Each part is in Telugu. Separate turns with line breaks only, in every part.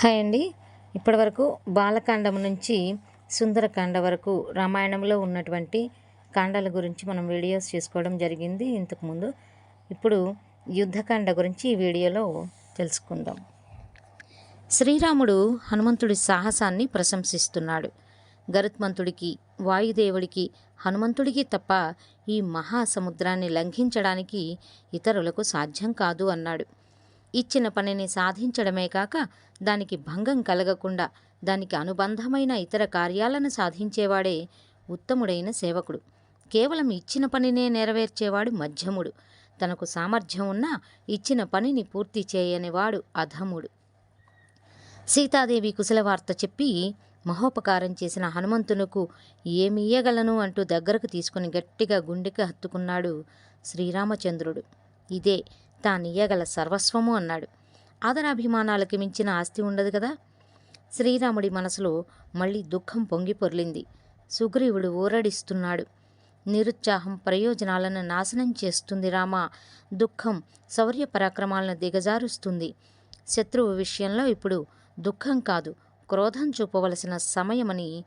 హాయ్ అండి. ఇప్పటివరకు బాలకాండం నుంచి సుందరకాండ వరకు రామాయణంలో ఉన్నటువంటి కాండాల గురించి మనం వీడియోస్ చేసుకోవడం జరిగింది ఇంతకుముందు. ఇప్పుడు యుద్ధకాండ గురించి ఈ వీడియోలో తెలుసుకుందాం. శ్రీరాముడు హనుమంతుడి సాహసాన్ని ప్రశంసిస్తున్నాడు. గరుత్మంతుడికి వాయుదేవుడికి హనుమంతుడికి తప్ప ఈ మహాసముద్రాన్ని లంఘించడానికి ఇతరులకు సాధ్యం కాదు అన్నాడు. ఇచ్చిన పనిని సాధించడమే కాక దానికి భంగం కలగకుండా దానికి అనుబంధమైన ఇతర కార్యాలను సాధించేవాడే ఉత్తముడైన సేవకుడు. కేవలం ఇచ్చిన పనినే నెరవేర్చేవాడు మధ్యముడు. తనకు సామర్థ్యం ఉన్నా ఇచ్చిన పనిని పూర్తి చేయనివాడు అధముడు. సీతాదేవి కుశలవార్త చెప్పి మహోపకారం చేసిన హనుమంతునకు ఏమి ఇయ్యగలను అంటూ దగ్గరకు తీసుకుని గట్టిగా గుండెకి హత్తుకున్నాడు శ్రీరామచంద్రుడు. ఇదే తానియ్యగల సర్వస్వము అన్నాడు. ఆదరాభిమానాలకి మించిన ఆస్తి ఉండదు కదా? శ్రీరాముడి మనసులో మళ్ళీ దుఃఖం పొంగి పొర్లింది. సుగ్రీవుడు ఊరడిస్తున్నాడు. నిరుత్సాహం ప్రయోజనాలను నాశనం చేస్తుంది రామా. దుఃఖం శౌర్య పరాక్రమాలను దిగజారుస్తుంది. శత్రువు విషయంలో ఇప్పుడు దుఃఖం కాదు క్రోధం చూపవలసిన సమయమని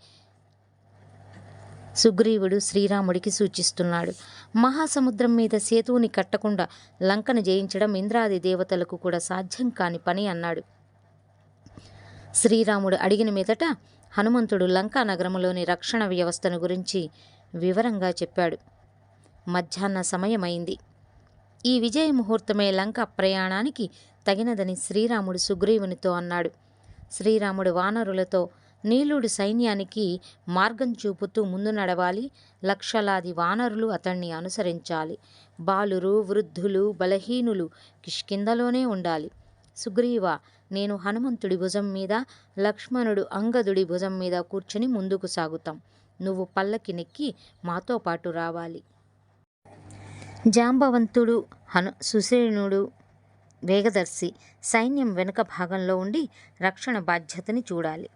సుగ్రీవుడు శ్రీరాముడికి సూచిస్తున్నాడు. మహాసముద్రం మీద సేతువుని కట్టకుండా లంకను జయించడం ఇంద్రాది దేవతలకు కూడా సాధ్యం కాని పని అన్నాడు. శ్రీరాముడు అడిగిన మీదట హనుమంతుడు లంకా నగరంలోని రక్షణ వ్యవస్థను గురించి వివరంగా చెప్పాడు. మధ్యాహ్న సమయమైంది. ఈ విజయ ముహూర్తమే లంక ప్రయాణానికి తగినదని శ్రీరాముడు సుగ్రీవునితో అన్నాడు. శ్రీరాముడు వానరులతో నీలుడు సైన్యానికి మార్గం చూపుతూ ముందు నడవాలి. లక్షలాది వానరులు అతన్ని అనుసరించాలి. బాలురు వృద్ధులు బలహీనులు కిష్కిందలోనే ఉండాలి. సుగ్రీవ నేను హనుమంతుడి భుజం మీద లక్ష్మణుడు అంగదుడి భుజం మీద కూర్చుని ముందుకు సాగుతాం. నువ్వు పల్లకి నెక్కి మాతో పాటు రావాలి. జాంబవంతుడు హను సుసేనుడు వేగదర్శి సైన్యం వెనుక భాగంలో ఉండి రక్షణ బాధ్యతని చూడాలి.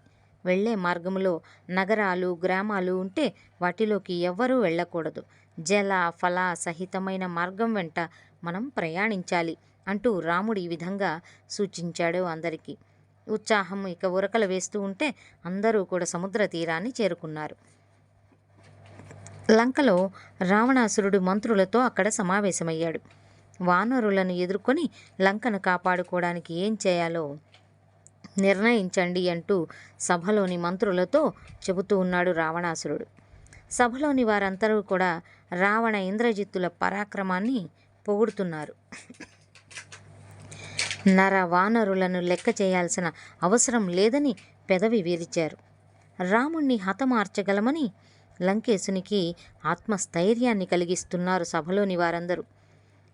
వెళ్ళే మార్గంలో నగరాలు గ్రామాలు ఉంటే వాటిలోకి ఎవ్వరూ వెళ్ళకూడదు. జల ఫల సహితమైన మార్గం వెంట మనం ప్రయాణించాలి అంటూ రాముడు ఈ విధంగా సూచించాడు అందరికీ. ఉత్సాహం ఇక ఉరకలు వేస్తూ ఉంటే అందరూ కూడా సముద్ర తీరాన్ని చేరుకున్నారు. లంకలో రావణాసురుడు మంత్రులతో అక్కడ సమావేశమయ్యాడు. వానరులను ఎదుర్కొని లంకను కాపాడుకోవడానికి ఏం చేయాలో నిర్ణయించండి అంటూ సభలోని మంత్రులతో చెబుతూ ఉన్నాడు రావణాసురుడు. సభలోని వారందరూ కూడా రావణ ఇంద్రజిత్తుల పరాక్రమాన్ని పొగుడుతున్నారు. నర వానరులను లెక్క చేయాల్సిన అవసరం లేదని పెదవి విరిచారు. రాముణ్ణి హతమార్చగలమని లంకేశునికి ఆత్మస్థైర్యాన్ని కలిగిస్తున్నారు సభలోని వారందరూ.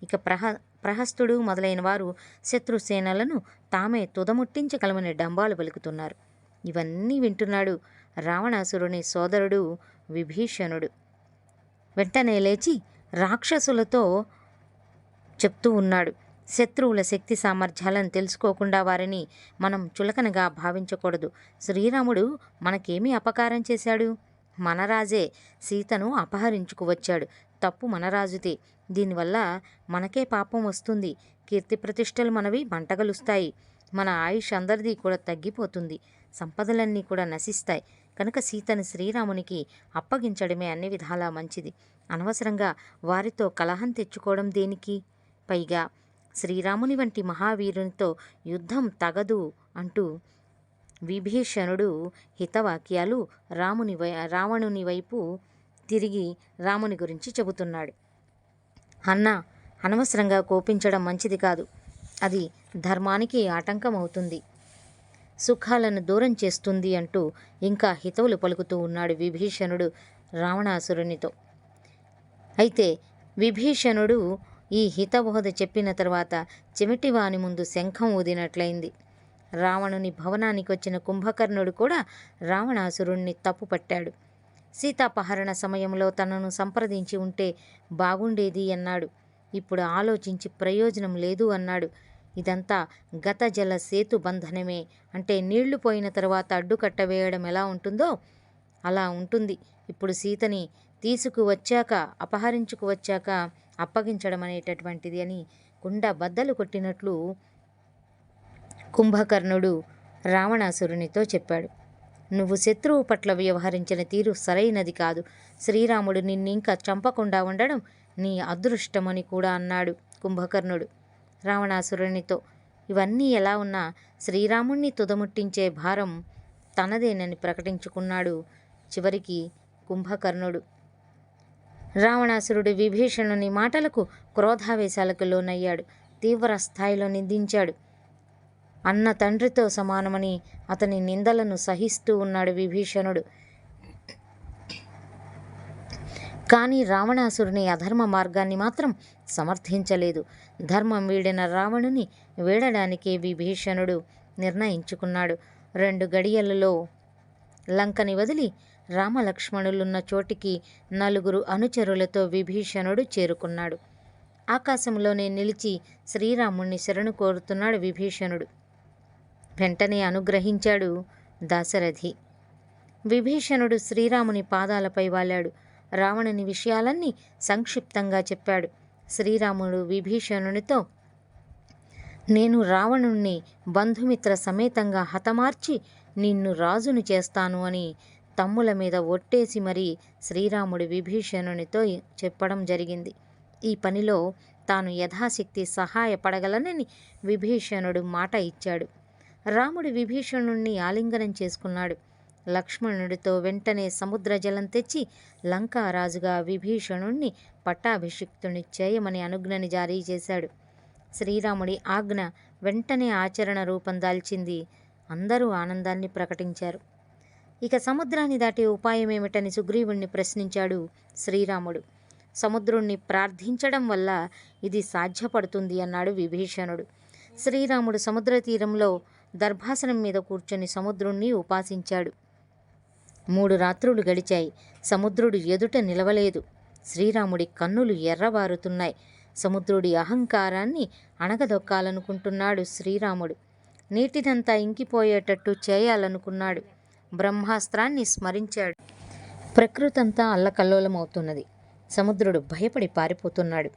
ఇక ప్రహ ప్రహస్తుడు మొదలైన వారు శత్రుసేనలను తామే తుదముట్టించగలమని డంబాలు పలుకుతున్నారు. ఇవన్నీ వింటున్నాడు రావణాసురుని సోదరుడు విభీషణుడు. వెంటనే లేచి రాక్షసులతో చెప్తూ ఉన్నాడు. శత్రువుల శక్తి సామర్థ్యాలను తెలుసుకోకుండా వారిని మనం చులకనగా భావించకూడదు. శ్రీరాముడు మనకేమీ అపకారం చేశాడు? మనరాజే సీతను అపహరించుకు వచ్చాడు. తప్పు మనరాజుదే దీనివల్ల మనకే పాపం వస్తుంది. కీర్తి ప్రతిష్టలు మనవి మంటగలుస్తాయి. మన ఆయుష్ అందరిది కూడా తగ్గిపోతుంది. సంపదలన్నీ కూడా నశిస్తాయి. కనుక సీతను శ్రీరామునికి అప్పగించడమే అన్ని విధాలా మంచిది. అనవసరంగా వారితో కలహం తెచ్చుకోవడం దేనికి? పైగా శ్రీరాముని వంటి మహావీరునితో యుద్ధం తగదు అంటూ విభీషణుడు హితవాక్యాలు రాముని వై రావణుని వైపు తిరిగి రాముని గురించి చెబుతున్నాడు. అన్న అనవసరంగా కోపించడం మంచిది కాదు. అది ధర్మానికి ఆటంకం అవుతుంది సుఖాలను దూరం చేస్తుంది అంటూ ఇంకా హితవులు పలుకుతూ ఉన్నాడు విభీషణుడు రావణాసురునితో. అయితే విభీషణుడు ఈ హితబోధ చెప్పిన తర్వాత చెమిటివాని ముందు శంఖం ఊదినట్లయింది. రావణుని భవనానికి వచ్చిన కుంభకర్ణుడు కూడా రావణాసురుణ్ణి తప్పుపట్టాడు. సీతాపహరణ సమయంలో తనను సంప్రదించి ఉంటే బాగుండేది అన్నాడు. ఇప్పుడు ఆలోచించి ప్రయోజనం లేదు అన్నాడు. ఇదంతా గత జల సేతు బంధనమే. అంటే నీళ్ళు పోయిన తర్వాత అడ్డుకట్ట వేయడం ఎలా ఉంటుందో అలా ఉంటుంది. ఇప్పుడు సీతని తీసుకువచ్చాక అపహరించుకు వచ్చాక అప్పగించడం అనేటటువంటిది అని కుండ బద్దలు కొట్టినట్లు కుంభకర్ణుడు రావణాసురునితో చెప్పాడు. నువ్వు శత్రువు పట్ల వ్యవహరించిన తీరు సరైనది కాదు. శ్రీరాముడు నిన్నింకా చంపకుండా ఉండడం నీ అదృష్టమని కూడా అన్నాడు కుంభకర్ణుడు రావణాసురునితో. ఇవన్నీ ఎలా ఉన్నా శ్రీరాముణ్ణి తుదముట్టించే భారం తనదేనని ప్రకటించుకున్నాడు చివరికి కుంభకర్ణుడు. రావణాసురుడు విభీషణుని మాటలకు క్రోధావేశాలకు లోనయ్యాడు. తీవ్ర స్థాయిలో నిందించాడు. అన్న తండ్రితో సమానమని అతని నిందలను సహిస్తూ ఉన్నాడు విభీషణుడు. కానీ రావణాసురుని అధర్మ మార్గాన్ని మాత్రం సమర్థించలేదు. ధర్మం వీడిన రావణుని వీడడానికే విభీషణుడు నిర్ణయించుకున్నాడు. రెండు గడియలలో లంకని వదిలి రామలక్ష్మణులున్న చోటికి నలుగురు అనుచరులతో విభీషణుడు చేరుకున్నాడు. ఆకాశంలోనే నిలిచి శ్రీరాముణ్ణి శరణు కోరుతున్నాడు విభీషణుడు. వెంటనే అనుగ్రహించాడు దాశరథి. విభీషణుడు శ్రీరాముని పాదాలపై వాలాడు. రావణుని విషయాలన్నీ సంక్షిప్తంగా చెప్పాడు. శ్రీరాముడు విభీషణునితో నేను రావణుణ్ణి బంధుమిత్ర సమేతంగా హతమార్చి నిన్ను రాజును చేస్తాను అని తమ్ముల మీద ఒట్టేసి మరీ శ్రీరాముడు విభీషణునితో చెప్పడం జరిగింది. ఈ పనిలో తాను యథాశక్తి సహాయపడగలనని విభీషణుడు మాట ఇచ్చాడు. రాముడు విభీషణుణ్ణి ఆలింగనం చేసుకున్నాడు. లక్ష్మణుడితో వెంటనే సముద్ర జలం తెచ్చి లంకారాజుగా విభీషణుణ్ణి పట్టాభిషిక్తుని చేయమని అనుజ్ఞని జారీ చేశాడు. శ్రీరాముడి ఆజ్ఞ వెంటనే ఆచరణ రూపం దాల్చింది. అందరూ ఆనందాన్ని ప్రకటించారు. ఇక సముద్రాన్ని దాటే ఉపాయం ఏమిటని సుగ్రీవుణ్ణి ప్రశ్నించాడు శ్రీరాముడు. సముద్రుణ్ణి ప్రార్థించడం వల్ల ఇది సాధ్యపడుతుంది అన్నాడు విభీషణుడు. శ్రీరాముడు సముద్ర తీరంలో దర్భాసనం మీద కూర్చొని సముద్రుణ్ణి ఉపాసించాడు. మూడు రాత్రులు గడిచాయి. సముద్రుడు ఎదుట నిలవలేదు. శ్రీరాముడి కన్నులు ఎర్రబారుతున్నాయి. సముద్రుడి అహంకారాన్ని అణగదొక్కాలనుకుంటున్నాడు శ్రీరాముడు. నీటిదంతా ఇంకిపోయేటట్టు చేయాలనుకున్నాడు. బ్రహ్మాస్త్రాన్ని స్మరించాడు. ప్రకృతంతా అల్లకల్లోలమవుతున్నది. సముద్రుడు భయపడి పారిపోతున్నాడు.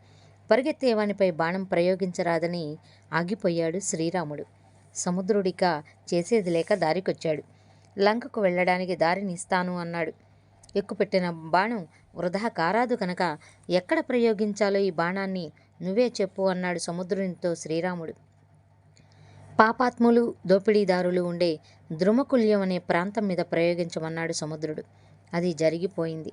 పరిగెత్తేవానిపై బాణం ప్రయోగించరాదని ఆగిపోయాడు శ్రీరాముడు. సముద్రుడిక చేసేది లేక దారికొచ్చాడు. లంకకు వెళ్ళడానికి దారిని ఇస్తాను అన్నాడు. ఎక్కుపెట్టిన బాణం వృధా కారాదు కనుక ఎక్కడ ప్రయోగించాలో ఈ బాణాన్ని నువ్వే చెప్పు అన్నాడు సముద్రునితో శ్రీరాముడు. పాపాత్ములు దోపిడీదారులు ఉండే ద్రుమకుల్యం అనే ప్రాంతం మీద ప్రయోగించమన్నాడు సముద్రుడు. అది జరిగిపోయింది.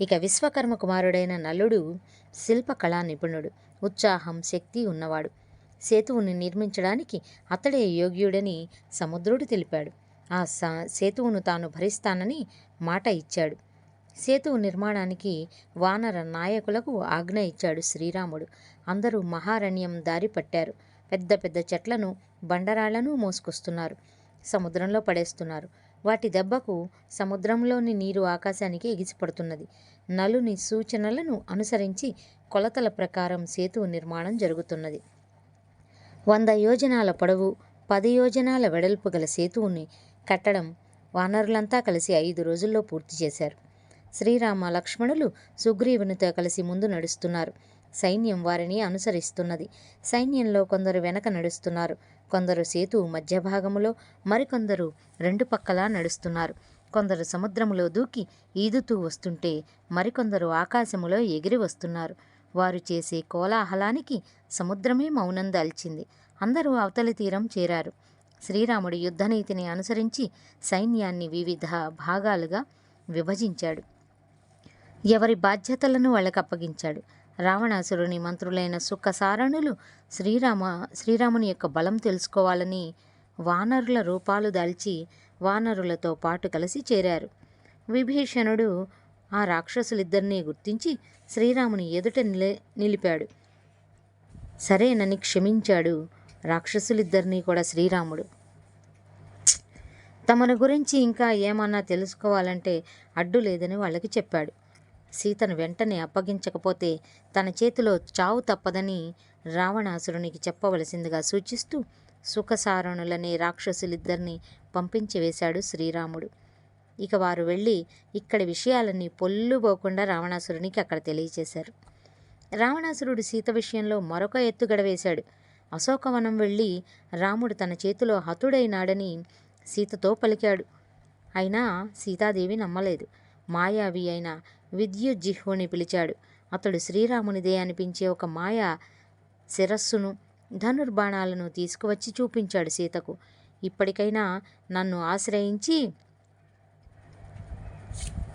ఇక విశ్వకర్మ కుమారుడైన నలుడు శిల్పకళా నిపుణుడు. ఉత్సాహం శక్తి ఉన్నవాడు. సేతువుని నిర్మించడానికి అతడే యోగ్యుడని సముద్రుడు తెలిపాడు. ఆ స సేతువును తాను భరిస్తానని మాట ఇచ్చాడు. సేతువు నిర్మాణానికి వానర నాయకులకు ఆజ్ఞ ఇచ్చాడు శ్రీరాముడు. అందరూ మహారణ్యం దారి పట్టారు. పెద్ద పెద్ద చెట్లను బండరాళ్ళను మోసుకొస్తున్నారు. సముద్రంలో పడేస్తున్నారు. వాటి దెబ్బకు సముద్రంలోని నీరు ఆకాశానికి ఎగిసిపడుతున్నది. నలుని సూచనలను అనుసరించి కొలతల ప్రకారం సేతువు నిర్మాణం జరుగుతున్నది. వంద యోజనాల పొడవు పది యోజనాల వెడల్పు గల సేతువుని కట్టడం వానరులంతా కలిసి ఐదు రోజుల్లో పూర్తి చేశారు. శ్రీరామ లక్ష్మణులు సుగ్రీవునితో కలిసి ముందు నడుస్తున్నారు. సైన్యం వారిని అనుసరిస్తున్నది. సైన్యంలో కొందరు వెనక నడుస్తున్నారు. కొందరు సేతు మధ్య భాగములో మరికొందరు రెండు పక్కలా నడుస్తున్నారు. కొందరు సముద్రములో దూకి ఈదుతూ వస్తుంటే మరికొందరు ఆకాశములో ఎగిరి వస్తున్నారు. వారు చేసే కోలాహలానికి సముద్రమే మౌనం దాల్చింది. అందరూ అవతలి తీరం చేరారు. శ్రీరాముడు యుద్ధనీతిని అనుసరించి సైన్యాన్ని వివిధ భాగాలుగా విభజించాడు. ఎవరి బాధ్యతలను వాళ్ళకు అప్పగించాడు రావణాసురుని మంత్రులైన సుఖసారణులు శ్రీరామ శ్రీరాముని యొక్క బలం తెలుసుకోవాలని వానరుల రూపాలు దాల్చి వానరులతో పాటు కలిసి చేరారు. విభీషణుడు ఆ రాక్షసులిద్దరినీ గుర్తించి శ్రీరాముని ఎదుట నిల నిలిపాడు. సరేనని క్షమించాడు రాక్షసులిద్దరినీ కూడా శ్రీరాముడు. తమను గురించి ఇంకా ఏమన్నా తెలుసుకోవాలంటే అడ్డు లేదని వాళ్ళకి చెప్పాడు. సీతను వెంటనే అప్పగించకపోతే తన చేతిలో చావు తప్పదని రావణాసురునికి చెప్పవలసిందిగా సూచిస్తూ సుఖసారణులనే రాక్షసులిద్దరినీ పంపించి వేశాడు శ్రీరాముడు. ఇక వారు వెళ్ళి ఇక్కడి విషయాలన్నీ పొల్లుపోకుండా రావణాసురునికి అక్కడ తెలియచేశారు. రావణాసురుడు సీత విషయంలో మరొక ఎత్తుగడ వేశాడు అశోకవనం వెళ్ళి రాముడు తన చేతిలో హతుడైనాడని సీతతో పలికాడు. అయినా సీతాదేవి నమ్మలేదు. మాయావి అయిన విద్యుజ్జిహ్వుని పిలిచాడు. అతడు శ్రీరామునిదే అనిపించే ఒక మాయా శిరస్సును ధనుర్బాణాలను తీసుకువచ్చి చూపించాడు సీతకు. ఇప్పటికైనా నన్ను ఆశ్రయించి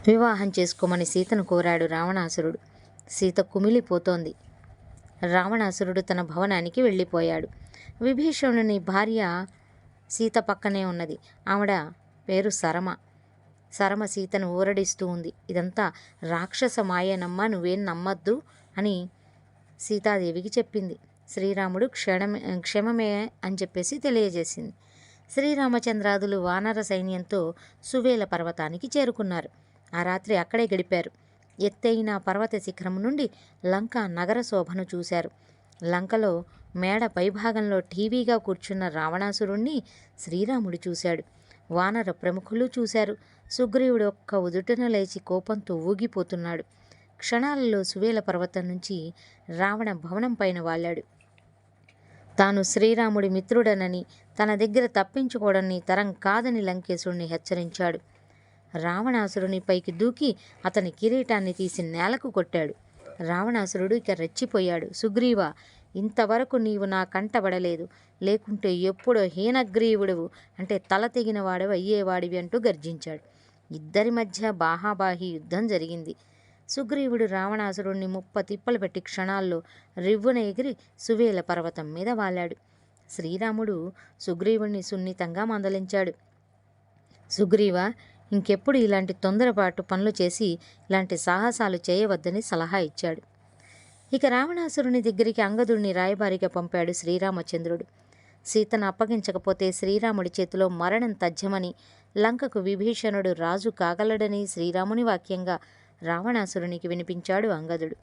వివాహం చేసుకోమని సీతను కోరాడు రావణాసురుడు. సీత కుమిలిపోతోంది. రావణాసురుడు తన భవనానికి వెళ్ళిపోయాడు. విభీషణుని భార్య సీత పక్కనే ఉన్నది. ఆవిడ పేరు సరమ. సరమ సీతను ఊరడిస్తూ ఉంది. ఇదంతా రాక్షస మాయనమ్మ నువ్వేం నమ్మద్దు అని సీతాదేవికి చెప్పింది. శ్రీరాముడు క్షణమే క్షమమే అని చెప్పేసి తెలియజేసింది. శ్రీరామచంద్రాదులు వానర సైన్యంతో సువేల పర్వతానికి చేరుకున్నారు. ఆ రాత్రి అక్కడే గడిపారు. ఎత్తైన పర్వత శిఖరం నుండి లంక నగర శోభను చూశారు. లంకలో మేడ పైభాగంలో టీవీగా కూర్చున్న రావణాసురుణ్ణి శ్రీరాముడు చూశాడు. వానర ప్రముఖులు చూశారు. సుగ్రీవుడు ఒక్క ఉదుటన లేచి కోపంతో ఊగిపోతున్నాడు. క్షణాలలో సువేల పర్వతం నుంచి రావణ భవనం పైన వాళ్ళాడు తాను శ్రీరాముడి మిత్రుడనని తన దగ్గర తప్పించుకోవడని తరం కాదని లంకేశుడిని హెచ్చరించాడు. రావణాసురుని పైకి దూకి అతని కిరీటాన్ని తీసి నేలకు కొట్టాడు. రావణాసురుడు ఇక రెచ్చిపోయాడు. సుగ్రీవ ఇంతవరకు నీవు నా కంటబడలేదు లేకుంటే ఎప్పుడో హీనగ్రీవుడవు అంటే తల తెగిన వాడవు అయ్యేవాడివి అంటూ గర్జించాడు. ఇద్దరి మధ్య బాహాబాహి యుద్ధం జరిగింది. సుగ్రీవుడు రావణాసురుణ్ణి ముప్ప తిప్పలు పెట్టి క్షణాల్లో రివ్వున ఎగిరి సువేల పర్వతం మీద వాలాడు. శ్రీరాముడు సుగ్రీవుణ్ణి సున్నితంగా మందలించాడు. సుగ్రీవ ఇంకెప్పుడు ఇలాంటి తొందరపాటు పనులు చేసి ఇలాంటి సాహసాలు చేయవద్దని సలహా ఇచ్చాడు. ఇక రావణాసురుని దగ్గరికి అంగదుడిని రాయబారిగా పంపాడు శ్రీరామచంద్రుడు. సీతను అప్పగించకపోతే శ్రీరాముడి చేతిలో మరణం తథ్యమని లంకకు విభీషణుడు రాజు కాగలడని శ్రీరాముని వాక్యంగా రావణాసురునికి వినిపించాడు అంగదుడు.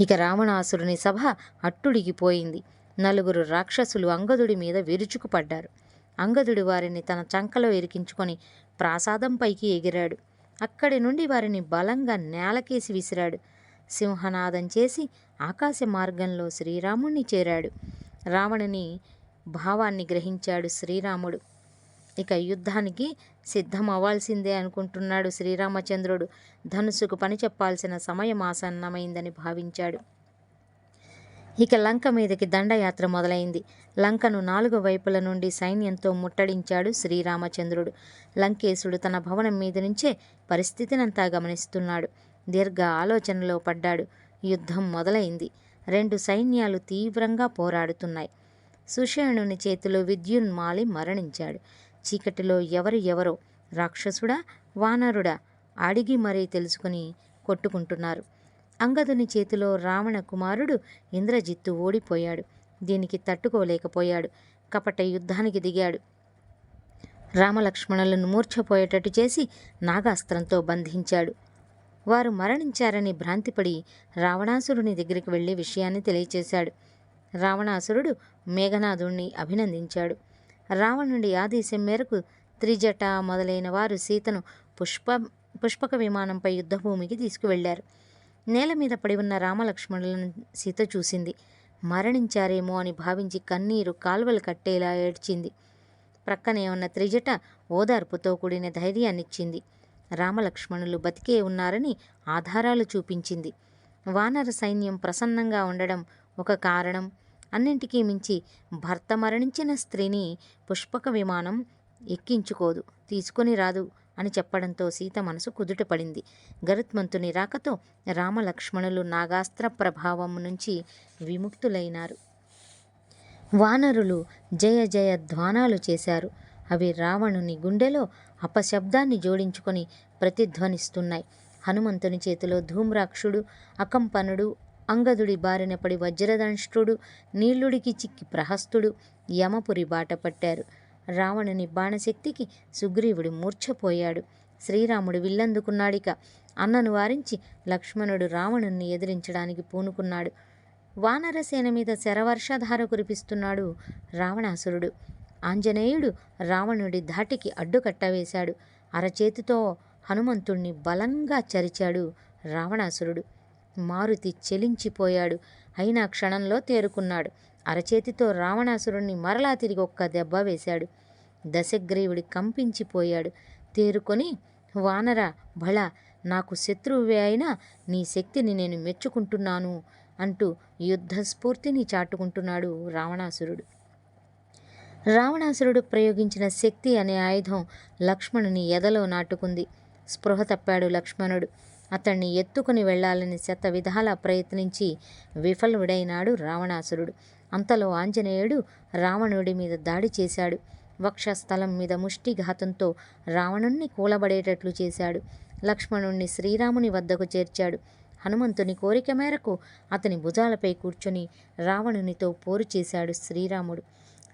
ఇక రావణాసురుని సభ అట్టుడిగిపోయింది. నలుగురు రాక్షసులు అంగదుడి మీద విరుచుకుపడ్డారు. అంగదుడు వారిని తన చంకలో ఇరికించుకొని ప్రాసాదంపైకి ఎగిరాడు. అక్కడి నుండి వారిని బలంగా నేలకేసి విసిరాడు. సింహనాదం చేసి ఆకాశ మార్గంలో శ్రీరాముణ్ణి చేరాడు. రావణుని భావాన్ని గ్రహించాడు శ్రీరాముడు. ఇక యుద్ధానికి సిద్ధం అవ్వాల్సిందే అనుకుంటున్నాడు శ్రీరామచంద్రుడు. ధనుసుకు పని చెప్పాల్సిన సమయం ఆసన్నమైందని భావించాడు. ఇక లంక మీదకి దండయాత్ర మొదలైంది. లంకను నాలుగు వైపుల నుండి సైన్యంతో ముట్టడించాడు శ్రీరామచంద్రుడు. లంకేశుడు తన భవనం మీద నుంచే పరిస్థితినంతా గమనిస్తున్నాడు. దీర్ఘ ఆలోచనలో పడ్డాడు. యుద్ధం మొదలైంది. రెండు సైన్యాలు తీవ్రంగా పోరాడుతున్నాయి. సుషేణుని చేతిలో విద్యున్మాలి మరణించాడు. చీకటిలో ఎవరు ఎవరో రాక్షసుడా వానరుడా అడిగి మరీ తెలుసుకుని కొట్టుకుంటున్నారు. అంగదుని చేతిలో రావణ కుమారుడు ఇంద్రజిత్తు ఓడిపోయాడు. దీనికి తట్టుకోలేకపోయాడు. కపట యుద్ధానికి దిగాడు. రామలక్ష్మణులను మూర్ఛపోయేటట్టు చేసి నాగాస్త్రంతో బంధించాడు. వారు మరణించారని భ్రాంతిపడి రావణాసురుని దగ్గరికి వెళ్ళి విషయాన్ని తెలియచేశాడు. రావణాసురుడు మేఘనాథుణ్ణి అభినందించాడు. రావణుడి ఆదేశం మేరకు త్రిజట మొదలైన వారు సీతను పుష్ప పుష్పక విమానంపై యుద్ధభూమికి తీసుకువెళ్ళారు నేల మీద పడి ఉన్న రామలక్ష్మణులను సీత చూసింది. మరణించారేమో అని భావించి కన్నీరు కాల్వలు కట్టేలా ఏడ్చింది. ప్రక్కనే ఉన్న త్రిజట ఓదార్పుతో కూడిన ధైర్యాన్నిచ్చింది. రామలక్ష్మణులు బతికే ఉన్నారని ఆధారాలు చూపించింది. వానర సైన్యం ప్రసన్నంగా ఉండడం ఒక కారణం. అన్నింటికీ మించి భర్త మరణించిన స్త్రీని పుష్పక విమానం ఎక్కించుకోదు తీసుకొని రాదు. అని చెప్పడంతో సీత మనసు కుదుటపడింది గరుత్మంతుని రాకతో రామలక్ష్మణులు నాగాస్త్ర ప్రభావం నుంచి విముక్తులైనారు. వానరులు జయ జయ ధ్వానాలు చేశారు. అవి రావణుని గుండెలో అపశబ్దాన్ని జోడించుకొని ప్రతిధ్వనిస్తున్నాయి. హనుమంతుని చేతిలో ధూమ్రాక్షుడు అకంపనుడు అంగదుడి బారిన పడి వజ్రదంష్ట్రుడు నీళ్ళుడికి చిక్కి ప్రహస్తుడు యమపురి బాట పట్టారు. రావణుని బాణశక్తికి సుగ్రీవుడు మూర్ఛపోయాడు. శ్రీరాముడు విల్లందుకున్నాడిక. అన్నను వారించి లక్ష్మణుడు రావణుణ్ణి ఎదిరించడానికి పూనుకున్నాడు. వానరసేన మీద శరవర్షధార కురిపిస్తున్నాడు రావణాసురుడు. ఆంజనేయుడు రావణుడి ధాటికి అడ్డుకట్టవేశాడు అరచేతితో హనుమంతుణ్ణి బలంగా చరిచాడు రావణాసురుడు. మారుతి చెలించిపోయాడు. అయినా క్షణంలో తేరుకున్నాడు. అరచేతితో రావణాసురుణ్ణి మరలా తిరిగి ఒక్క దెబ్బ వేశాడు. దశగ్రీవుడి కంపించిపోయాడు. తేరుకొని వానర భళ నాకు శత్రువే అయినా నీ శక్తిని నేను మెచ్చుకుంటున్నాను అంటూ యుద్ధ స్ఫూర్తిని చాటుకుంటున్నాడు రావణాసురుడు. రావణాసురుడు ప్రయోగించిన శక్తి అనే ఆయుధం లక్ష్మణుని ఎదలో నాటుకుంది. స్పృహ తప్పాడు లక్ష్మణుడు. అతన్ని ఎత్తుకుని వెళ్ళాలని శత విధాలా ప్రయత్నించి విఫలుడైనాడు రావణాసురుడు. అంతలో ఆంజనేయుడు రావణుడి మీద దాడి చేశాడు. వక్షస్థలం మీద ముష్టిఘాతంతో రావణుణ్ణి కూలబడేటట్లు చేశాడు. లక్ష్మణుణ్ణి శ్రీరాముని వద్దకు చేర్చాడు. హనుమంతుని కోరిక మేరకు అతని భుజాలపై కూర్చొని రావణునితో పోరు చేశాడు శ్రీరాముడు.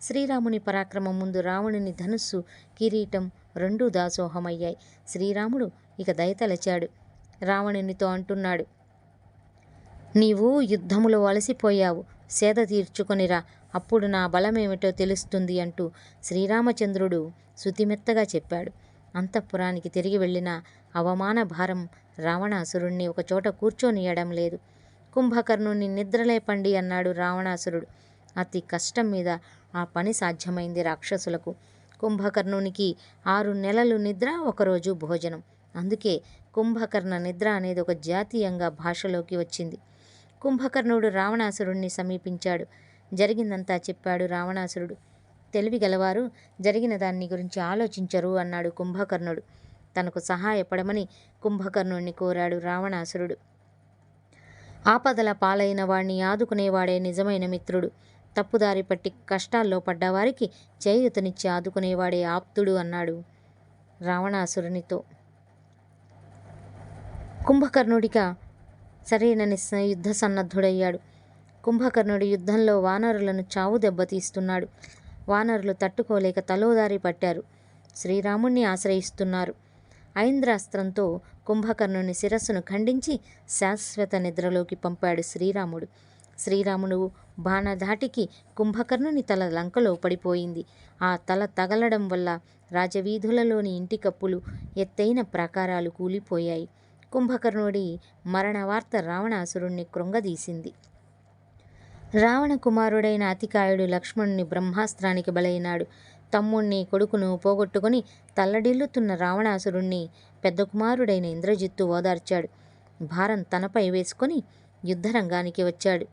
శ్రీరాముని పరాక్రమం ముందు రావణుని ధనుస్సు కిరీటం రెండూ దాసోహమయ్యాయి. శ్రీరాముడు ఇక దయతలచాడు. రావణునితో అంటున్నాడు నీవు యుద్ధములో అలసిపోయావు. సేద తీర్చుకొనిరా. అప్పుడు నా బలమేమిటో తెలుస్తుంది అంటూ శ్రీరామచంద్రుడు శుతిమెత్తగా చెప్పాడు. అంతఃపురానికి తిరిగి వెళ్ళిన అవమాన భారం రావణాసురుణ్ణి ఒకచోట కూర్చొనియడం లేదు. కుంభకర్ణుని నిద్రలేపండి అన్నాడు రావణాసురుడు. అతి కష్టం మీద ఆ పని సాధ్యమైంది రాక్షసులకు. కుంభకర్ణునికి ఆరు నెలలు నిద్ర ఒకరోజు భోజనం. అందుకే కుంభకర్ణ నిద్ర అనేది ఒక జాతీయంగా భాషలోకి వచ్చింది. కుంభకర్ణుడు రావణాసురుణ్ణి సమీపించాడు. జరిగిందంతా చెప్పాడు రావణాసురుడు. తెలివి గలవారు జరిగిన దాన్ని గురించి ఆలోచించరు అన్నాడు కుంభకర్ణుడు. తనకు సహాయపడమని కుంభకర్ణుణ్ణి కోరాడు రావణాసురుడు. ఆపదల పాలైన వాణ్ణి ఆదుకునేవాడే నిజమైన మిత్రుడు. తప్పుదారి పట్టి కష్టాల్లో పడ్డవారికి చేయూతనిచ్చి ఆదుకునేవాడే ఆప్తుడు అన్నాడు రావణాసురునితో. కుంభకర్ణుడిక సరైన యుద్ధ సన్నద్ధుడయ్యాడు. కుంభకర్ణుడు యుద్ధంలో వానరులను చావు దెబ్బతీస్తున్నాడు వానరులు తట్టుకోలేక తలోదారి పట్టారు. శ్రీరాముణ్ణి ఆశ్రయిస్తున్నారు. ఐంద్రాస్త్రంతో కుంభకర్ణుని శిరస్సును ఖండించి శాశ్వత నిద్రలోకి పంపాడు శ్రీరాముడు. శ్రీరాముడు బాణధాటికి కుంభకర్ణుని తల లంకలో పడిపోయింది. ఆ తల తగలడం వల్ల రాజవీధులలోని ఇంటి కప్పులు ఎత్తైన ప్రాకారాలు కూలిపోయాయి. కుంభకర్ణుడి మరణ వార్త రావణాసురుణ్ణి కృంగదీసింది. రావణ కుమారుడైన అతికాయుడు లక్ష్మణుని బ్రహ్మాస్త్రానికి బలైనాడు. తమ్ముణ్ణి కొడుకును పోగొట్టుకుని తల్లడిల్లుతున్న రావణాసురుణ్ణి పెద్ద కుమారుడైన ఇంద్రజిత్తు ఓదార్చాడు. భారం తనపై వేసుకొని యుద్ధరంగానికి వచ్చాడు.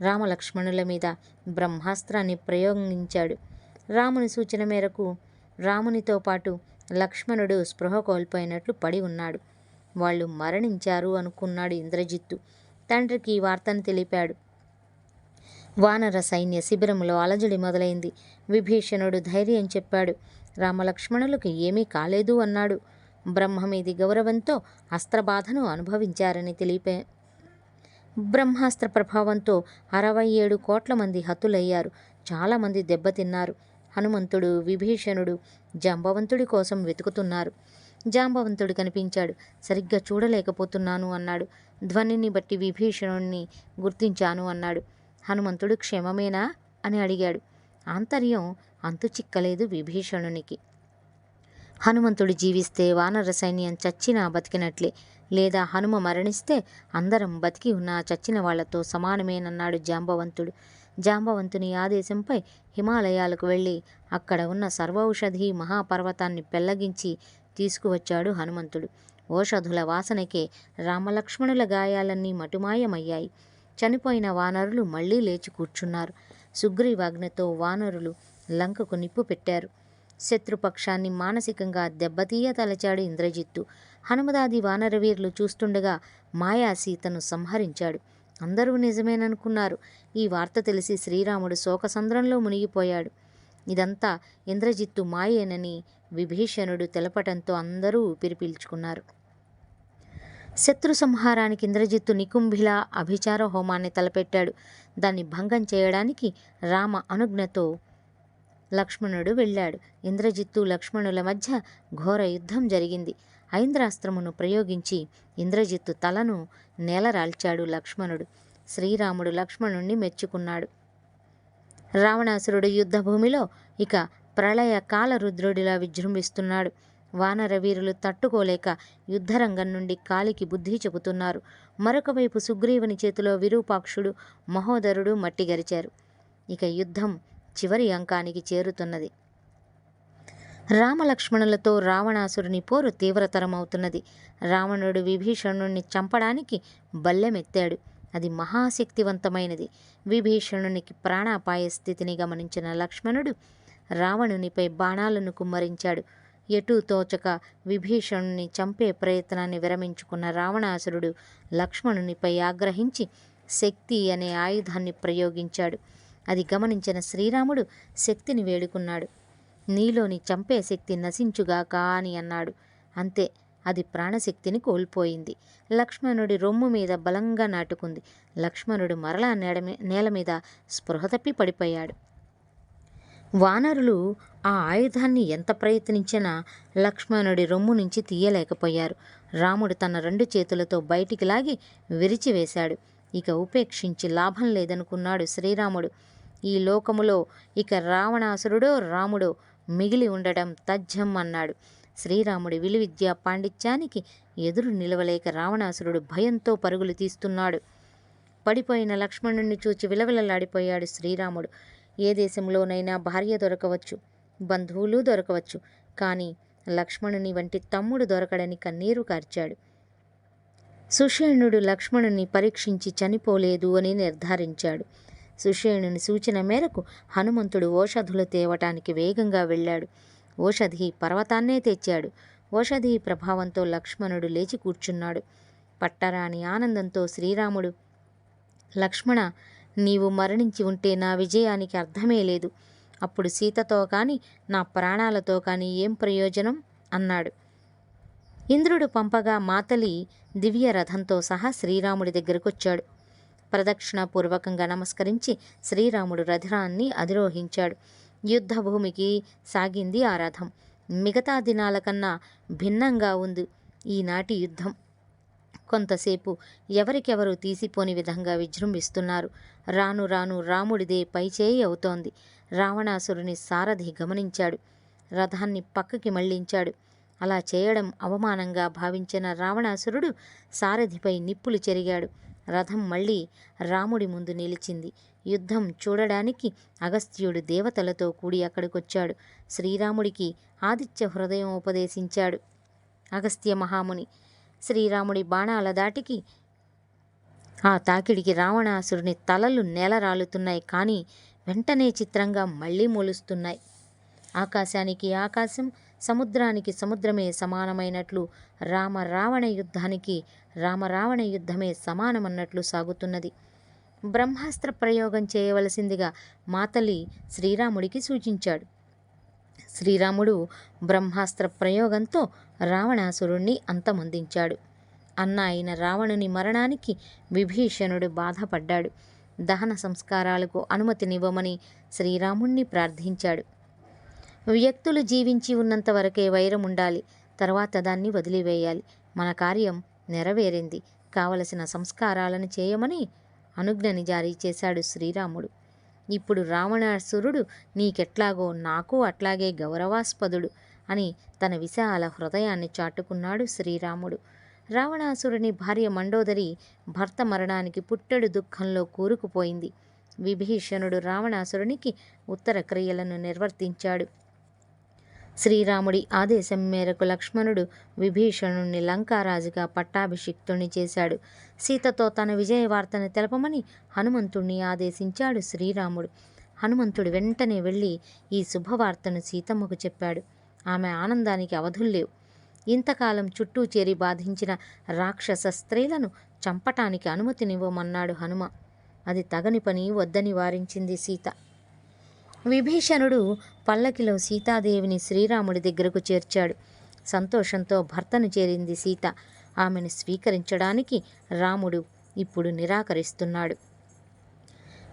రామలక్ష్మణుల మీద బ్రహ్మాస్త్రాన్ని ప్రయోగించాడు. రాముని సూచన మేరకు రామునితో పాటు లక్ష్మణుడు స్పృహ కోల్పోయినట్లు పడి ఉన్నాడు. వాళ్ళు మరణించారు అనుకున్నాడు ఇంద్రజిత్తు. తండ్రికి ఈ వార్తను తెలిపాడు. వానర సైన్య శిబిరంలో అలజడి మొదలైంది. విభీషణుడు ధైర్యం చెప్పాడు. రామలక్ష్మణులకు ఏమీ కాలేదు అన్నాడు. బ్రహ్మ మీది గౌరవంతో అస్త్రబాధను అనుభవించారని తెలిపే బ్రహ్మాస్త్ర ప్రభావంతో అరవై ఏడు కోట్ల మంది హతులయ్యారు. చాలామంది దెబ్బతిన్నారు. హనుమంతుడు విభీషణుడు జంబవంతుడి కోసం వెతుకుతున్నారు. జాంబవంతుడు కనిపించాడు. సరిగ్గా చూడలేకపోతున్నాను అన్నాడు. ధ్వనిని బట్టి విభీషణుణ్ణి గుర్తించాను అన్నాడు. హనుమంతుడు క్షేమమేనా? అని అడిగాడు. ఆంతర్యం అంతు చిక్కలేదు విభీషణునికి. హనుమంతుడు జీవిస్తే వానర సైన్యం చచ్చినా బతికినట్లే. లేదా హనుమ మరణిస్తే అందరం బతికి ఉన్న చచ్చిన వాళ్ళతో సమానమేనన్నాడు జాంబవంతుడు. జాంబవంతుని ఆదేశంపై హిమాలయాలకు వెళ్ళి అక్కడ ఉన్న సర్వౌషధి మహాపర్వతాన్ని పెళ్ళగించి తీసుకువచ్చాడు హనుమంతుడు. ఓషధుల వాసనకే రామలక్ష్మణుల గాయాలన్నీ మటుమాయమయ్యాయి. చనిపోయిన వానరులు మళ్ళీ లేచి కూర్చున్నారు. సుగ్రీవాజ్ఞతో వానరులు లంకకు నిప్పు పెట్టారు. శత్రుపక్షాన్ని మానసికంగా దెబ్బతీయ తలచాడు ఇంద్రజిత్తు. హనుమదాది వానరవీరులు చూస్తుండగా మాయా సీతను సంహరించాడు. అందరూ నిజమేననుకున్నారు. ఈ వార్త తెలిసి శ్రీరాముడు శోకసంద్రంలో మునిగిపోయాడు. ఇదంతా ఇంద్రజిత్తు మాయేనని విభీషణుడు తెలపటంతో అందరూ ఊపిరి పీల్చుకున్నారు శత్రు సంహారానికి ఇంద్రజిత్తు నికుంభిల అభిచార హోమాన్ని తలపెట్టాడు. దాన్ని భంగం చేయడానికి రామ అనుజ్ఞతో లక్ష్మణుడు వెళ్ళాడు. ఇంద్రజిత్తు లక్ష్మణుల మధ్య ఘోర యుద్ధం జరిగింది. ఐంద్రాస్త్రమును ప్రయోగించి ఇంద్రజిత్తు తలను నేలరాల్చాడు లక్ష్మణుడు. శ్రీరాముడు లక్ష్మణుణ్ణి మెచ్చుకున్నాడు. రావణాసురుడు యుద్ధభూమిలో ఇక ప్రళయ కాలరుద్రుడిలా విజృంభిస్తున్నాడు. వానరవీరులు తట్టుకోలేక యుద్ధరంగం నుండి కాలికి బుద్ధి చెబుతున్నారు. మరొకవైపు సుగ్రీవుని చేతిలో విరూపాక్షుడు మహోదరుడు మట్టిగరిచారు ఇక యుద్ధం చివరి అంకానికి చేరుతున్నది. రామలక్ష్మణులతో రావణాసురుని పోరు తీవ్రతరమవుతున్నది. రావణుడు విభీషణుణ్ణి చంపడానికి బల్లెమెత్తాడు. అది మహాశక్తివంతమైనది. విభీషణునికి ప్రాణాపాయ స్థితిని గమనించిన లక్ష్మణుడు రావణునిపై బాణాలను కుమ్మరించాడు. ఎటూ తోచక విభీషణుని చంపే ప్రయత్నాన్ని విరమించుకున్న రావణాసురుడు లక్ష్మణునిపై ఆగ్రహించి శక్తి అనే ఆయుధాన్ని ప్రయోగించాడు. అది గమనించిన శ్రీరాముడు శక్తిని వేడుకున్నాడు. నీలోని చంపే శక్తి నశించుగాక అని అన్నాడు. అంతే అది ప్రాణశక్తిని కోల్పోయింది. లక్ష్మణుడి రొమ్ము మీద బలంగా నాటుకుంది. లక్ష్మణుడు మరలా నేల మీ- నేల మీద స్పృహ తప్పి పడిపోయాడు. వానరులు ఆ ఆయుధాన్ని ఎంత ప్రయత్నించినా లక్ష్మణుడి రొమ్ము నుంచి తీయలేకపోయారు. రాముడు తన రెండు చేతులతో బయటికి లాగి విరిచివేశాడు. ఇక ఉపేక్షించి లాభం లేదనుకున్నాడు శ్రీరాముడు. ఈ లోకములో ఇక రావణాసురుడో రాముడో మిగిలి ఉండడం తజ్జం అన్నాడు శ్రీరాముడి విలువిద్యా పాండిత్యానికి ఎదురు నిలవలేక రావణాసురుడు భయంతో పరుగులు తీస్తున్నాడు. పడిపోయిన లక్ష్మణుణ్ణి చూచి విలవిలలాడిపోయాడు శ్రీరాముడు. ఏ దేశంలోనైనా భార్య దొరకవచ్చు బంధువులు దొరకవచ్చు కానీ లక్ష్మణుని వంటి తమ్ముడు దొరకడని కన్నీరు కార్చాడు. సుషేణుడు లక్ష్మణుని పరీక్షించి చనిపోలేదు అని నిర్ధారించాడు. సుషేణుని సూచన మేరకు హనుమంతుడు ఓషధులు తేవటానికి వేగంగా వెళ్ళాడు. ఓషధి పర్వతాన్నే తెచ్చాడు. ఓషధి ప్రభావంతో లక్ష్మణుడు లేచి కూర్చున్నాడు. పట్టరాని ఆనందంతో శ్రీరాముడు లక్ష్మణ నీవు మరణించి ఉంటే నా విజయానికి అర్థమే లేదు. అప్పుడు సీతతో కానీ నా ప్రాణాలతో కానీ ఏం ప్రయోజనం? అన్నాడు. ఇంద్రుడు పంపగా మాతలి దివ్య రథంతో సహా శ్రీరాముడి దగ్గరకొచ్చాడు. ప్రదక్షిణాపూర్వకంగా నమస్కరించి శ్రీరాముడు రథాన్ని అధిరోహించాడు. యుద్ధభూమికి సాగింది ఆ రథం. మిగతా దినాల కన్నా భిన్నంగా ఉంది. ఈనాటి యుద్ధం. కొంతసేపు ఎవరికెవరు తీసిపోని విధంగా విజృంభిస్తున్నారు. రాను రాను రాముడిదే పైచేయి అవుతోంది. రావణాసురుని సారథి గమనించాడు. రథాన్ని పక్కకి మళ్ళించాడు. అలా చేయడం అవమానంగా భావించిన రావణాసురుడు సారథిపై నిప్పులు చెరిగాడు. రథం మళ్ళీ రాముడి ముందు నిలిచింది. యుద్ధం చూడడానికి అగస్త్యుడు దేవతలతో కూడి అక్కడికొచ్చాడు. శ్రీరాముడికి ఆదిత్య హృదయం ఉపదేశించాడు. అగస్త్య మహాముని శ్రీరాముడి బాణాల దాటికి ఆ తాకిడికి రావణాసురుని తలలు నేలరాలుతున్నాయి కానీ వెంటనే చిత్రంగా మళ్ళీ మొలుస్తున్నాయి. ఆకాశానికి ఆకాశం సముద్రానికి సముద్రమే సమానమైనట్లు రామ రావణ యుద్ధానికి రామరావణ యుద్ధమే సమానమన్నట్లు సాగుతున్నది. బ్రహ్మాస్త్ర ప్రయోగం చేయవలసిందిగా మాతలి శ్రీరాముడికి సూచించాడు. శ్రీరాముడు బ్రహ్మాస్త్ర ప్రయోగంతో రావణాసురుణ్ణి అంతమొందించాడు. అన్న అయిన రావణుని మరణానికి విభీషణుడు బాధపడ్డాడు. దహన సంస్కారాలకు అనుమతినివ్వమని శ్రీరాముణ్ణి ప్రార్థించాడు. వ్యక్తులు జీవించి ఉన్నంత వరకే వైరం ఉండాలి. తర్వాత దాన్ని వదిలివేయాలి. మన కార్యం నెరవేరింది. కావలసిన సంస్కారాలను చేయమని అనుజ్ఞని జారీ చేశాడు శ్రీరాముడు. ఇప్పుడు రావణాసురుడు నీకెట్లాగో నాకు అట్లాగే గౌరవాస్పదుడు అని తన విశాల హృదయాన్ని చాటుకున్నాడు శ్రీరాముడు. రావణాసురుని భార్య మండోదరి భర్త మరణానికి పుట్టెడు దుఃఖంలో కూరుకుపోయింది. విభీషణుడు రావణాసురునికి ఉత్తర క్రియలను నిర్వర్తించాడు. శ్రీరాముడి ఆదేశం మేరకు లక్ష్మణుడు విభీషణుణ్ణి లంకారాజుగా పట్టాభిషిక్తుణ్ణి చేశాడు. సీతతో తన విజయవార్తను తెలపమని హనుమంతుణ్ణి ఆదేశించాడు శ్రీరాముడు. హనుమంతుడు వెంటనే వెళ్ళి ఈ శుభవార్తను సీతమ్మకు చెప్పాడు. ఆమె ఆనందానికి అవధుల్లేవు ఇంతకాలం చుట్టూ చేరి బాధించిన రాక్షస స్త్రీలను చంపటానికి అనుమతినివ్వమన్నాడు హనుమ. అది తగని పని వద్దని వారించింది సీత. విభీషణుడు పల్లకిలో సీతాదేవిని శ్రీరాముడి దగ్గరకు చేర్చాడు. సంతోషంతో భర్తను చేరింది సీత. ఆమెను స్వీకరించడానికి రాముడు ఇప్పుడు నిరాకరిస్తున్నాడు.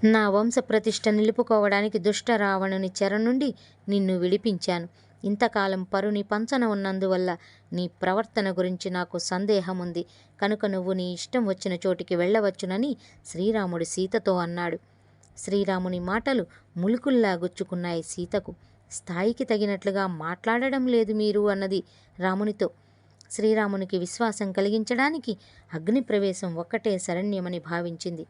నా వంశ ప్రతిష్ట నిలుపుకోవడానికి దుష్ట రావణుని చెర నుండి నిన్ను విడిపించాను. ఇంతకాలం పరుని పంచన ఉన్నందువల్ల నీ ప్రవర్తన గురించి నాకు సందేహం ఉంది కనుక నువ్వు నీ ఇష్టం వచ్చిన చోటికి వెళ్ళవచ్చునని శ్రీరాముడు సీతతో అన్నాడు. శ్రీరాముని మాటలు ములుకుల్లా గుచ్చుకున్నాయి సీతకు. స్థాయికి తగినట్లుగా మాట్లాడడం లేదు మీరు అన్నది రామునితో. శ్రీరామునికి విశ్వాసం కలిగించడానికి అగ్ని ప్రవేశం ఒక్కటే శరణ్యమని భావించింది.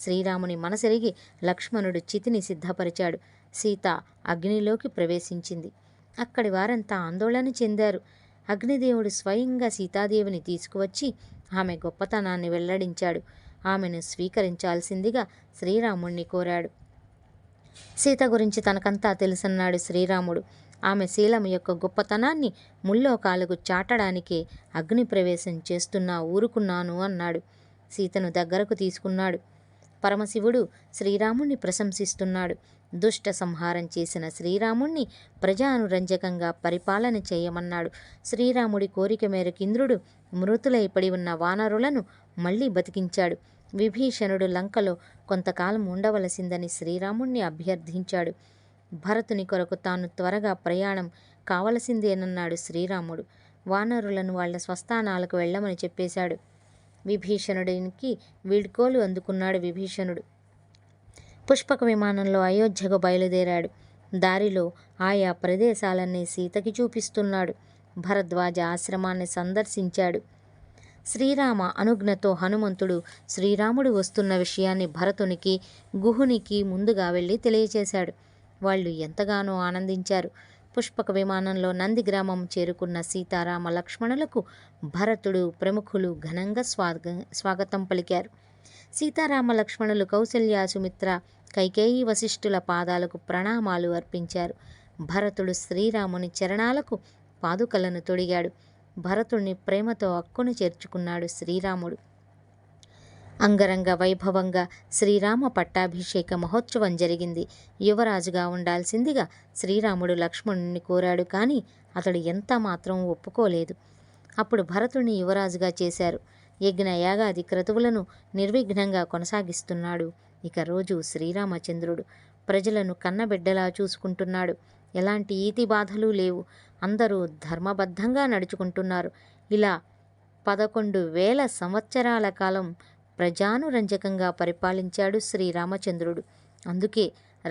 శ్రీరాముని మనసెరిగి లక్ష్మణుడు చితిని సిద్ధపరిచాడు. సీత అగ్నిలోకి ప్రవేశించింది. అక్కడి వారంతా ఆందోళన చెందారు. అగ్నిదేవుడు స్వయంగా సీతాదేవిని తీసుకువచ్చి ఆమె గొప్పతనాన్ని వెల్లడించాడు. ఆమెను స్వీకరించాల్సిందిగా శ్రీరాముణ్ణి కోరాడు. సీత గురించి తనకంతా తెలుసన్నాడు శ్రీరాముడు. ఆమె శీలం యొక్క గొప్పతనాన్ని ముల్లోకాలకు చాటడానికే అగ్నిప్రవేశం చేస్తున్నా ఊరుకున్నాను అన్నాడు. సీతను దగ్గరకు తీసుకున్నాడు. పరమశివుడు శ్రీరాముణ్ణి ప్రశంసిస్తున్నాడు. దుష్ట సంహారం చేసిన శ్రీరాముణ్ణి ప్రజానురంజకంగా పరిపాలన చేయమన్నాడు. శ్రీరాముడి కోరిక మేరకు ఇంద్రుడు మృతులై పడి ఉన్న వానరులను మళ్ళీ బతికించాడు. విభీషణుడు లంకలో కొంతకాలం ఉండవలసిందని శ్రీరాముణ్ణి అభ్యర్థించాడు. భరతుని కొరకు తాను త్వరగా ప్రయాణం కావలసిందేనన్నాడు శ్రీరాముడు. వానరులను వాళ్ళ స్వస్థానాలకు వెళ్ళమని చెప్పేశాడు. విభీషణుడికి వీడ్కోలు అందుకున్నాడు విభీషణుడు. పుష్పక విమానంలో అయోధ్యకు బయలుదేరాడు. దారిలో ఆయా ప్రదేశాలన్నీ సీతకి చూపిస్తున్నాడు. భరద్వాజ ఆశ్రమాన్ని సందర్శించాడు. శ్రీరామ అనుజ్ఞతో హనుమంతుడు శ్రీరాముడు వస్తున్న విషయాన్ని భరతునికి గుహునికి ముందుగా వెళ్ళి తెలియచేశాడు. వాళ్ళు ఎంతగానో ఆనందించారు. పుష్పక విమానంలో నంది గ్రామం చేరుకున్న సీతారామ లక్ష్మణులకు భరతుడు ప్రముఖులు ఘనంగా స్వాగ స్వాగతం పలికారు. సీతారామ లక్ష్మణులు కౌసల్య సుమిత్ర కైకేయి వశిష్ఠుల పాదాలకు ప్రణామాలు అర్పించారు. భరతుడు శ్రీరాముని చరణాలకు పాదుకలను తొడిగాడు. భరతుణ్ణి ప్రేమతో అక్కును చేర్చుకున్నాడు శ్రీరాముడు. అంగరంగ వైభవంగా శ్రీరామ పట్టాభిషేక మహోత్సవం జరిగింది. యువరాజుగా ఉండాల్సిందిగా శ్రీరాముడు లక్ష్మణుని కోరాడు కానీ అతడు ఎంత మాత్రం ఒప్పుకోలేదు. అప్పుడు భరతుణ్ణి యువరాజుగా చేశారు. యజ్ఞ యాగాది క్రతువులను నిర్విఘ్నంగా కొనసాగిస్తున్నాడు. ఇక రోజు శ్రీరామచంద్రుడు ప్రజలను కన్నబిడ్డలా చూసుకుంటున్నాడు. ఎలాంటి ఈతి బాధలు లేవు. అందరూ ధర్మబద్ధంగా నడుచుకుంటున్నారు. ఇలా పదకొండు వేల సంవత్సరాల కాలం ప్రజానురంజకంగా పరిపాలించాడు శ్రీరామచంద్రుడు. అందుకే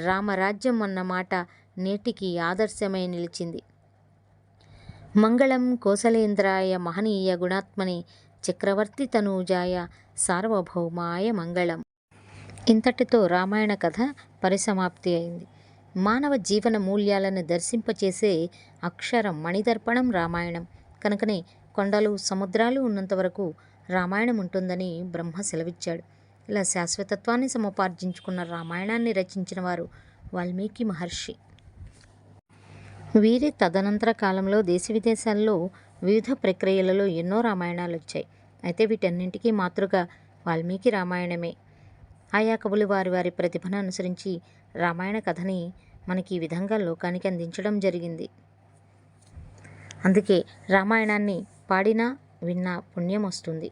రామరాజ్యం అన్న మాట నేటికి ఆదర్శమై నిలిచింది. మంగళం కోసలేంద్రాయ మహనీయ గుణాత్మని చక్రవర్తి తనూజాయ సార్వభౌమాయ మంగళం. ఇంతటితో రామాయణ కథ పరిసమాప్తి అయింది. మానవ జీవన మూల్యాలను దర్శింపచేసే అక్షరం మణిదర్పణం రామాయణం. కనుకనే కొండలు సముద్రాలు ఉన్నంత వరకు రామాయణం ఉంటుందని బ్రహ్మ సెలవిచ్చాడు. ఇలా శాశ్వతత్వాన్ని సముపార్జించుకున్న రామాయణాన్ని రచించిన వారు వాల్మీకి మహర్షి. వీరి తదనంతర కాలంలో దేశ విదేశాల్లో వివిధ ప్రక్రియలలో ఎన్నో రామాయణాలు వచ్చాయి. అయితే వీటన్నింటికీ మాతృగా వాల్మీకి రామాయణమే. ఆయా కవులు వారి వారి ప్రతిభను అనుసరించి రామాయణ కథని మనకి ఈ విధంగా లోకానికి అందించడం జరిగింది. అందుకే రామాయణాన్ని పాడినా విన్నా పుణ్యం వస్తుంది.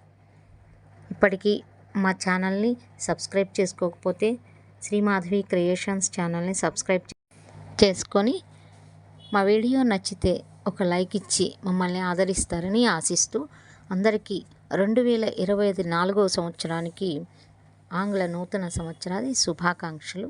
ఇప్పటికీ మా ఛానల్ని సబ్స్క్రైబ్ చేసుకోకపోతే శ్రీమాధవి క్రియేషన్స్ ఛానల్ని సబ్స్క్రైబ్ చేసుకొని మా వీడియో నచ్చితే ఒక లైక్ ఇచ్చి మమ్మల్ని ఆదరిస్తారని ఆశిస్తూ అందరికీ రెండు వేల ఇరవై ఐదు నాలుగవ సంవత్సరానికి ఆంగ్ల నూతన సంవత్సరాది శుభాకాంక్షలు.